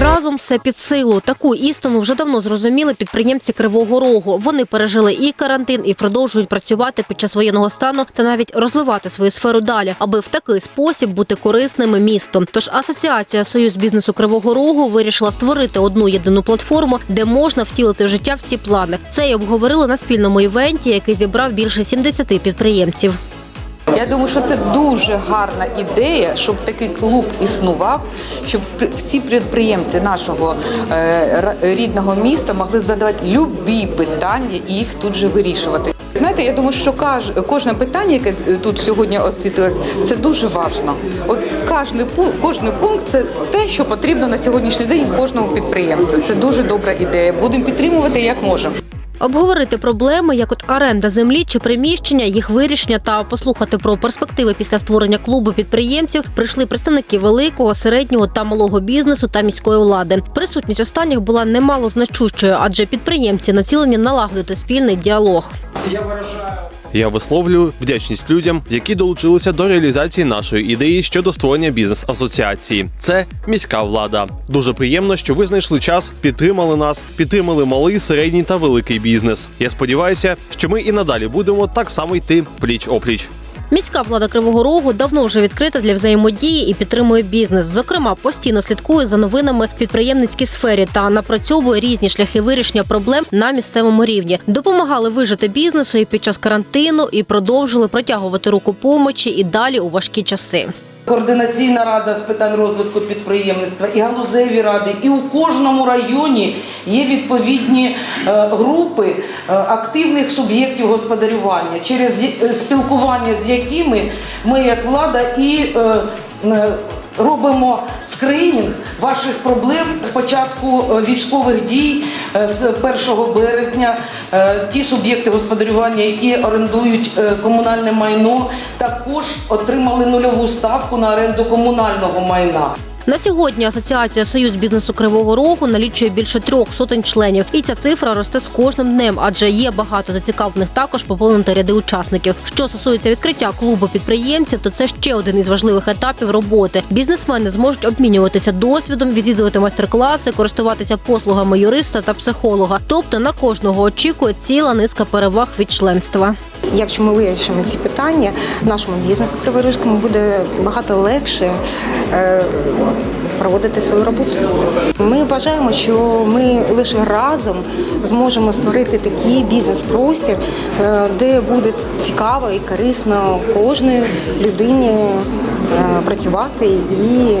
Разом все під силу. Таку істину вже давно зрозуміли підприємці Кривого Рогу. Вони пережили і карантин, і продовжують працювати під час воєнного стану та навіть розвивати свою сферу далі, аби в такий спосіб бути корисними містом. Тож асоціація Союз бізнесу Кривого Рогу вирішила створити одну єдину платформу, де можна втілити в життя всі плани. Це й обговорили на спільному івенті, який зібрав більше 70 підприємців. Я думаю, що це дуже гарна ідея, щоб такий клуб існував, щоб всі підприємці нашого е, рідного міста могли задавати любі питання і їх тут же вирішувати. Знаєте, я думаю, що кожне питання, яке тут сьогодні освітилось, це дуже важливо. От кожний пункт, пункт це те, що потрібно на сьогоднішній день кожному підприємцю. Це дуже добра ідея. Будемо підтримувати як можемо. Обговорити проблеми, як от оренда землі чи приміщення, їх вирішення та послухати про перспективи після створення клубу підприємців прийшли представники великого, середнього та малого бізнесу та міської влади. Присутність останніх була немало значущою, адже підприємці націлені налагодити спільний діалог. Я висловлюю вдячність людям, які долучилися до реалізації нашої ідеї щодо створення бізнес-асоціації. Це міська влада. Дуже приємно, що ви знайшли час, підтримали нас, підтримали малий, середній та великий бізнес. Я сподіваюся, що ми і надалі будемо так само йти пліч опліч. Міська влада Кривого Рогу давно вже відкрита для взаємодії і підтримує бізнес. Зокрема, постійно слідкує за новинами в підприємницькій сфері та напрацьовує різні шляхи вирішення проблем на місцевому рівні. Допомагали вижити бізнесу і під час карантину, і продовжили протягувати руку помочі і далі у важкі часи. Координаційна рада з питань розвитку підприємництва і галузеві ради, і у кожному районі є відповідні е, групи е, активних суб'єктів господарювання, через е, спілкування з якими ми, як влада, і робимо скринінг ваших проблем з початку е, військових дій е, з 1 березня. Е, Ті суб'єкти господарювання, які орендують комунальне майно, також отримали нульову ставку на оренду комунального майна. На сьогодні асоціація Союз бізнесу Кривого Рогу налічує більше трьох сотень членів, і ця цифра росте з кожним днем, адже є багато зацікавлених також поповнити ряди учасників. Що стосується відкриття клубу підприємців, то це ще один із важливих етапів роботи. Бізнесмени зможуть обмінюватися досвідом, відвідувати майстер-класи, користуватися послугами юриста та психолога. Тобто на кожного очікує ціла низка переваг від членства. Якщо ми вирішимо ці питання, нашому бізнесу криворізькому буде багато легше е, проводити свою роботу. Ми вважаємо, що ми лише разом зможемо створити такий бізнес-простір, е, де буде цікаво і корисно кожної людині працювати і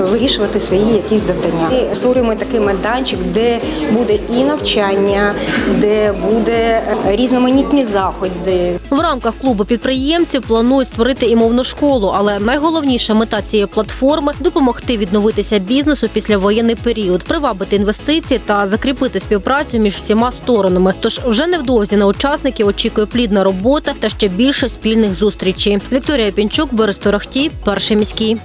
вирішувати свої якісь завдання. Ми створюємо такий майданчик, де буде і навчання, де буде різноманітні заходи, В рамках клубу підприємців планують створити і мовну школу, але найголовніша мета цієї платформи допомогти відновитися бізнесу після воєнний період, привабити інвестиції та закріпити співпрацю між всіма сторонами. Тож вже невдовзі на учасників очікує плідна робота та ще більше спільних зустрічей. Вікторія Пінчук, Борис Торохтій, перший міський.